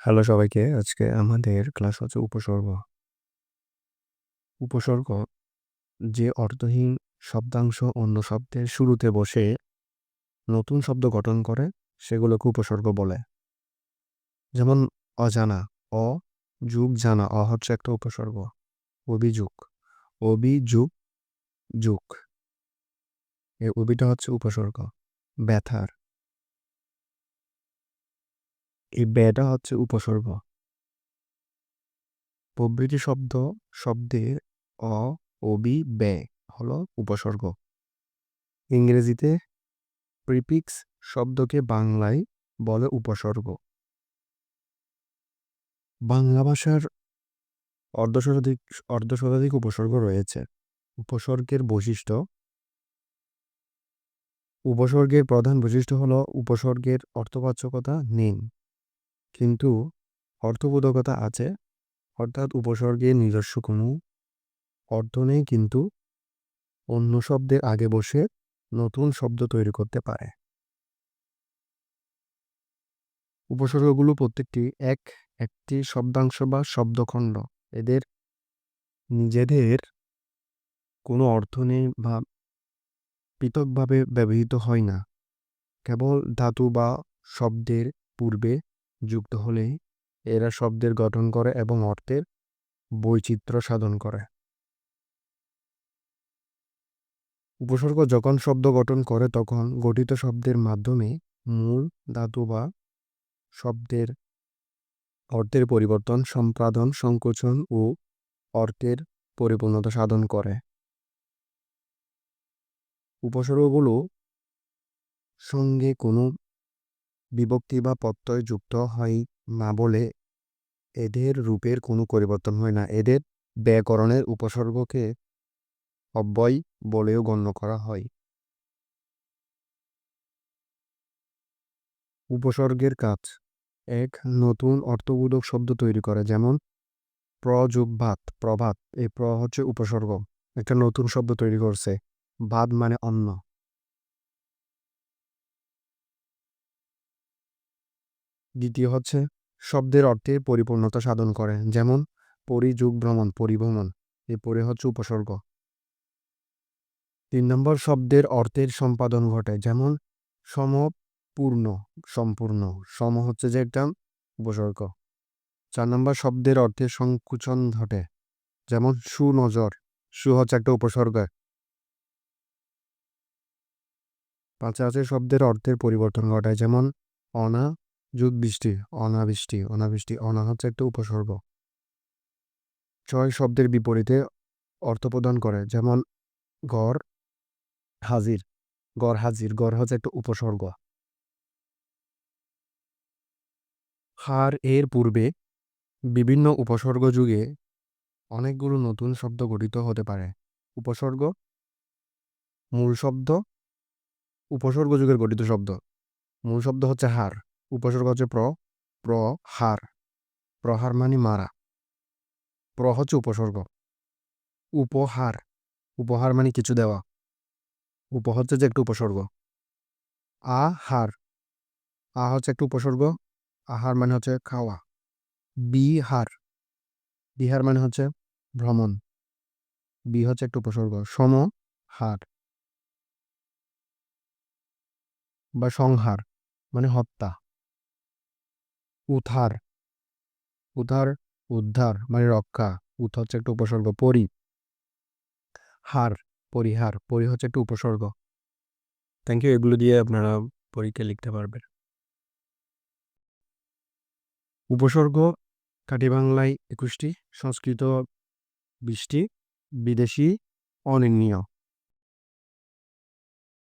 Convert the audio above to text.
Hello সবাইকে, আজকে আমাদের ক্লাস হচ্ছে উপসর্গ। উপসর্গ যে অর্থহীন শব্দাংশ অন্য শব্দের শুরুতে বসে নতুন শব্দ গঠন করে, সেগুলোকে উপসর্গ বলে। যেমন, অজানা, অ, যুগ, জানা, অ হচ্ছে একটা উপসর্গ। অভিযোগ, অভিযুগ, যুগ। এই অভিটা হচ্ছে উপসর্গ। ব্যথার এই ব্যটা হচ্ছে উপসর্গ। প্রভৃতি শব্দ শব্দের অ অবি ব্যয় হল উপসর্গ। ইংরেজিতে প্রিপিক্স শব্দকে বাংলায় বলে উপসর্গ। বাংলা ভাষার অর্ধশতাধিক অর্ধশতাধিক উপসর্গ রয়েছে। উপসর্গের বৈশিষ্ট্য উপসর্গের প্রধান বৈশিষ্ট্য হল উপসর্গের অর্থবাচকতা নেই কিন্তু অর্থবোধকতা আছে, অর্থাৎ উপসর্গের নিজস্ব কোনো অর্থ নেই কিন্তু অন্য শব্দের আগে বসে নতুন শব্দ তৈরি করতে পারে। উপসর্গগুলো প্রত্যেকটি এক, একটি শব্দাংশ বা শব্দখণ্ড। এদের নিজেদের কোনো অর্থ নেই বা পৃথকভাবে ব্যবহৃত হয় না। কেবল ধাতু বা শব্দের পূর্বে যুক্ত হলে এরা শব্দের গঠন করে এবং অর্থের বৈচিত্র্য সাধন করে। উপসর্গ যখন শব্দ গঠন করে, তখন গঠিত শব্দের মাধ্যমে মূল ধাতু বা শব্দের অর্থের পরিবর্তন, সম্পাদন, সংকোচন ও অর্থের পরিপূর্ণতা সাধন করে। উপসর্গগুলো সঙ্গে কোনো বিভক্তি বা প্রত্যয় যুক্ত হয় না বলে এদের রূপের কোনো পরিবর্তন হয় না। এদের ব্যাকরণের উপসর্গকে অব্যয় বলেও গণ্য করা হয়। উপসর্গের কাজ। এক, নতুন অর্থবোধক শব্দ তৈরি করে, যেমন প্রযোগ ভাত প্রভাত এই প্র হচ্ছে উপসর্গ। একটা নতুন শব্দ তৈরি করছে। ভাত মানে অন্ন দ্বিতীয় হচ্ছে শব্দের অর্থের পরিপূর্ণতা সাধন করে, যেমন পরিযুগ ভ্রমণ, পরিভ্রমণ। এই পরি হচ্ছে উপসর্গ। তিন নম্বর, শব্দের অর্থের সম্পাদন ঘটে, যেমন সমপূর্ণ, সম্পূর্ণ। সম হচ্ছে যে একটা উপসর্গ। চার নম্বর, শব্দের অর্থের সংকুচন ঘটে, যেমন সুনজর। সু হচ্ছে একটা উপসর্গ। পাঁচে আছে, শব্দের অর্থের পরিবর্তন ঘটায়, যেমন অনা যুগ বৃষ্টি অনাবৃষ্টি। অনাবৃষ্টি, অনা হচ্ছে একটা উপসর্গ। ছয় শব্দের বিপরীতে অর্থ প্রদান করে, যেমন গড়, হাজির। গড় হাজির, গড় হচ্ছে একটা উপসর্গ। হার এর পূর্বে বিভিন্ন উপসর্গ যুগে অনেকগুলো নতুন শব্দ গঠিত হতে পারে। উপসর্গ, মূল শব্দ, উপসর্গ যুগের গঠিত শব্দ। মূল শব্দ হচ্ছে হার। উপসর্গ হচ্ছে প্র, প্রহার। প্রহার মানে মারা। প্র হচ্ছে উপসর্গ। উপহার। উপহার মানে কিছু দেওয়া। উপ হচ্ছে যে একটা উপসর্গ। আহার। আ হচ্ছে একটা উপসর্গ। আহার মানে হচ্ছে খাওয়া। বিহার। বিহার মানে হচ্ছে ভ্রমণ। বি হচ্ছে একটা উপসর্গ। সম হার বা সংহার। মানে হত্যা। উথার। উথার, উদ্ধার মানে রক্ষা। উথ হচ্ছে একটা উপসর্গ, পরি। হার, পরিহার। পরি হচ্ছে একটা উপসর্গ। থ্যাংক ইউ এগুলো দিয়ে আপনারা পরীক্ষা লিখতে পারবেন। উপসর্গ কাটি বাংলায় একুশটি, সংস্কৃত বিশটি, বিদেশি অনির্ণীয়